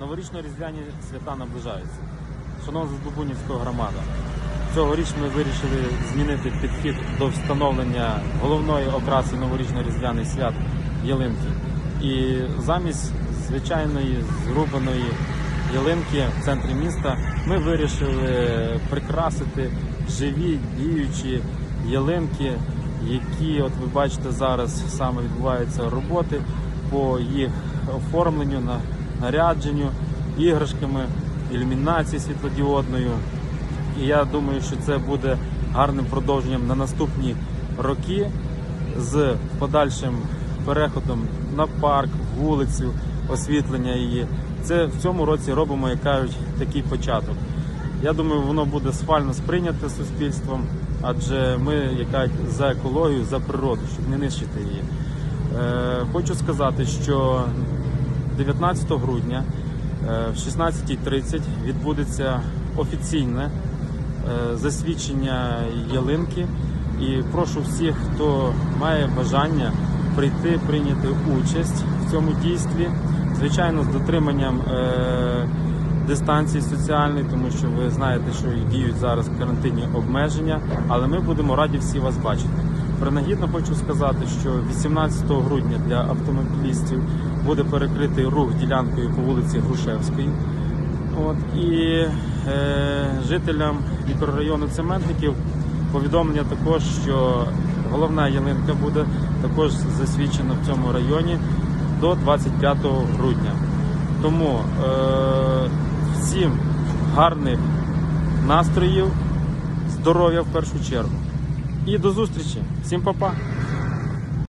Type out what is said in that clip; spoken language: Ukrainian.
Новорічно-різдвяні свята наближаються. Шановна Здобунівська громада, цьогоріч ми вирішили змінити підхід до встановлення головної окраси новорічно-різдвяних свят ялинки. І замість звичайної зрубаної ялинки в центрі міста ми вирішили прикрасити живі діючі ялинки, які, от ви бачите, зараз саме відбуваються роботи по їх оформленню, на- нарядженню, іграшками, ілюмінації світлодіодною. І я думаю, що це буде гарним продовженням на наступні роки з подальшим переходом на парк, вулицю, освітлення її. Це в цьому році робимо, як кажуть, такий початок. Я думаю, воно буде схвально сприйняте суспільством, адже ми як кажуть, за екологію, за природу, щоб не нищити її. Е, хочу сказати, що 19 грудня е, в 16.30 відбудеться офіційне е, засвідчення ялинки. І прошу всіх, хто має бажання прийти, прийняти участь в цьому дійстві. Звичайно, з дотриманням е, дистанції соціальної, тому що ви знаєте, що діють зараз карантинні обмеження, але ми будемо раді всі вас бачити. Принагідно хочу сказати, що 18 грудня для автомобілістів буде перекритий рух ділянкою по вулиці Грушевської. От, і е, жителям мікрорайону Цементників повідомлення також, що головна ялинка буде також засвідчена в цьому районі до 25 грудня. Тому е, всім гарних настроїв, здоров'я в першу чергу. І до зустрічі. Всім па-па!